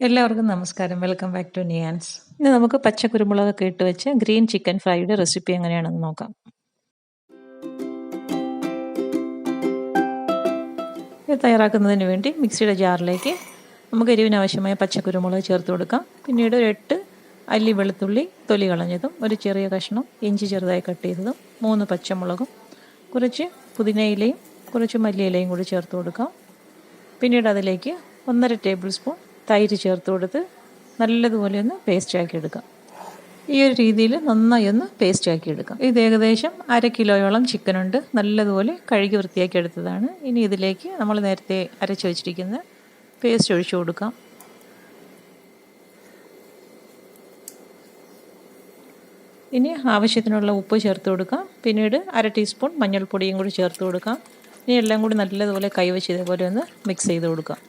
എല്ലാവർക്കും നമസ്കാരം. Welcome back to നിയാൻസ് ഇന്ന് നമുക്ക് പച്ച കുരുമുളകൊക്കെ ഇട്ട് വെച്ച് ഗ്രീൻ ചിക്കൻ ഫ്രൈയുടെ റെസിപ്പി എങ്ങനെയാണെന്ന് നോക്കാം. ഇത് തയ്യാറാക്കുന്നതിന് വേണ്ടി മിക്സിയുടെ ജാറിലേക്ക് നമുക്ക് എരിവിനാവശ്യമായ പച്ചക്കുരുമുളക് ചേർത്ത് കൊടുക്കാം. പിന്നീട് ഒരു എട്ട് അല്ലി വെളുത്തുള്ളി തൊലി കളഞ്ഞതും ഒരു ചെറിയ കഷ്ണം ഇഞ്ചി ചെറുതായി കട്ട് ചെയ്തതും മൂന്ന് പച്ചമുളകും കുറച്ച് പുതിനയിലയും കുറച്ച് മല്ലിയിലയും കൂടി ചേർത്ത് കൊടുക്കാം. പിന്നീട് അതിലേക്ക് ഒന്നര ടേബിൾ സ്പൂൺ തൈര് ചേർത്ത് കൊടുത്ത് നല്ലതുപോലെ ഒന്ന് പേസ്റ്റ് ആക്കി എടുക്കാം. ഈ ഒരു രീതിയിൽ നന്നായി ഒന്ന് പേസ്റ്റ് ആക്കി എടുക്കാം. ഇത് ഏകദേശം അര കിലോയോളം ചിക്കനുണ്ട് നല്ലതുപോലെ കഴുകി വൃത്തിയാക്കി എടുത്തതാണ്. ഇനി ഇതിലേക്ക് നമ്മൾ നേരത്തെ അരച്ച് വെച്ചിരിക്കുന്ന പേസ്റ്റ് ഒഴിച്ചു കൊടുക്കാം. ഇനി ആവശ്യത്തിനുള്ള ഉപ്പ് ചേർത്ത് കൊടുക്കാം. പിന്നീട് അര ടീസ്പൂൺ മഞ്ഞൾപ്പൊടിയും കൂടി ചേർത്ത് കൊടുക്കാം. ഇനി എല്ലാം കൂടി നല്ലതുപോലെ കൈവച്ച് ഇതേപോലെ ഒന്ന് മിക്സ് ചെയ്ത് കൊടുക്കാം.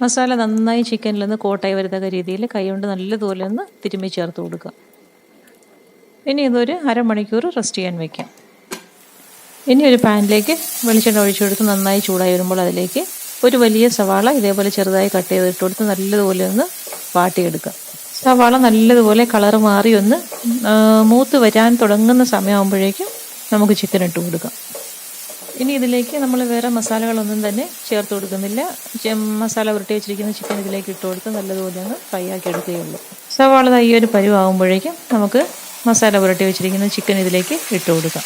മസാല നന്നായി ചിക്കനിൽ നിന്ന് കോട്ടായി വരുന്ന രീതിയിൽ കൈകൊണ്ട് നല്ലതുപോലെ ഒന്ന് തിരുമ്മി ചേർത്ത് കൊടുക്കുക. ഇനി ഇതൊരു അരമണിക്കൂർ റെസ്റ്റ് ചെയ്യാൻ വെക്കാം. ഇനി ഒരു പാനിലേക്ക് വെളിച്ചെണ്ണ ഒഴിച്ചു കൊടുത്ത് നന്നായി ചൂടായി വരുമ്പോൾ അതിലേക്ക് ഒരു വലിയ സവാള ഇതേപോലെ ചെറുതായി കട്ട് ചെയ്തിട്ട് കൊടുത്ത് നല്ലതുപോലെ ഒന്ന് വാട്ടിയെടുക്കുക. സവാള നല്ലതുപോലെ കളർ മാറി ഒന്ന് മൂത്ത് വരാൻ തുടങ്ങുന്ന സമയമാകുമ്പോഴേക്കും നമുക്ക് ചിക്കൻ ഇട്ട് കൊടുക്കാം. ഇനി ഇതിലേക്ക് നമ്മൾ വേറെ മസാലകളൊന്നും തന്നെ ചേർത്ത് കൊടുക്കുന്നില്ല. മസാല ഉരുട്ടി വെച്ചിരിക്കുന്ന ചിക്കൻ ഇതിലേക്ക് ഇട്ട് കൊടുത്ത് നല്ലതുപോലെ ഒന്ന് ഫ്രൈ ആക്കി എടുക്കുകയുള്ളൂ സവാള ഈ ഒരു പരുവാകുമ്പോഴേക്കും നമുക്ക് മസാല പുരട്ടി വെച്ചിരിക്കുന്ന ചിക്കൻ ഇതിലേക്ക് ഇട്ട് കൊടുക്കാം.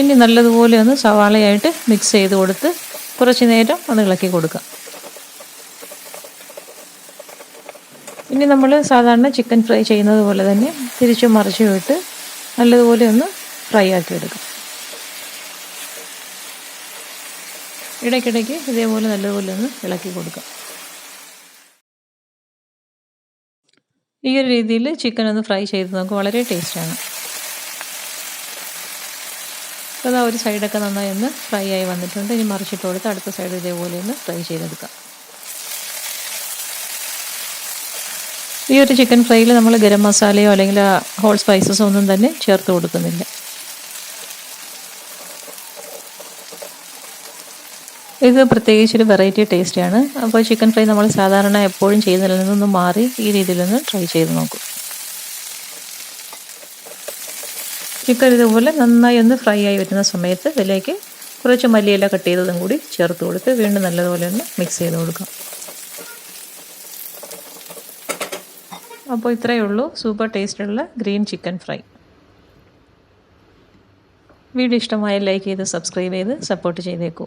ഇനി നല്ലതുപോലെ ഒന്ന് സവാളയായിട്ട് മിക്സ് ചെയ്ത് കൊടുത്ത് കുറച്ച് നേരം ഒന്ന് ഇളക്കി കൊടുക്കാം. ഇനി നമ്മൾ സാധാരണ ചിക്കൻ ഫ്രൈ ചെയ്യുന്നത് പോലെ തന്നെ തിരിച്ചും മറിച്ചും ഇട്ട് നല്ലതുപോലെ ഒന്ന് ഫ്രൈ ആക്കി എടുക്കാം. ഇടയ്ക്കിടയ്ക്ക് ഇതേപോലെ നല്ലതുപോലെ ഒന്ന് ഇളക്കി കൊടുക്കാം. ഈ ഒരു രീതിയിൽ ചിക്കൻ ഒന്ന് ഫ്രൈ ചെയ്ത് നമുക്ക് വളരെ ടേസ്റ്റാണ് അതാ ഒരു സൈഡൊക്കെ നന്നായി ഒന്ന് ഫ്രൈ ആയി വന്നിട്ടുണ്ട്. ഇനി മറിച്ചിട്ട് കൊടുത്ത് അടുത്ത സൈഡ് ഇതേപോലെ ഒന്ന് ഫ്രൈ ചെയ്തെടുക്കാം. ഈ ഒരു ചിക്കൻ ഫ്രൈയിൽ നമ്മൾ ഗരം മസാലയോ അല്ലെങ്കിൽ ഹോൾ സ്പൈസസോ ഒന്നും തന്നെ ചേർത്ത് കൊടുക്കുന്നില്ല. ഇത് പ്രത്യേകിച്ച് ഒരു വെറൈറ്റി ടേസ്റ്റാണ് അപ്പോൾ ചിക്കൻ ഫ്രൈ നമ്മൾ സാധാരണ എപ്പോഴും ചെയ്യുന്നതിൽ നിന്നൊന്നും മാറി ഈ രീതിയിലൊന്ന് ട്രൈ ചെയ്ത് നോക്കും. ചിക്കൻ ഇതുപോലെ നന്നായി ഒന്ന് ഫ്രൈ ആയി വരുന്ന സമയത്ത് ഇതിലേക്ക് കുറച്ച് മല്ലിയില കട്ട് ചെയ്തതും കൂടി ചേർത്ത് കൊടുത്ത് വീണ്ടും നല്ലതുപോലെ ഒന്ന് മിക്സ് ചെയ്ത് കൊടുക്കാം. അപ്പോൾ ഇത്രയേ ഉള്ളൂ. സൂപ്പർ ടേസ്റ്റുള്ള ഗ്രീൻ ചിക്കൻ ഫ്രൈ വീഡിയോ ഇഷ്ടമായ ലൈക്ക് ചെയ്ത് സബ്സ്ക്രൈബ് ചെയ്ത് സപ്പോർട്ട് ചെയ്തേക്കൂ.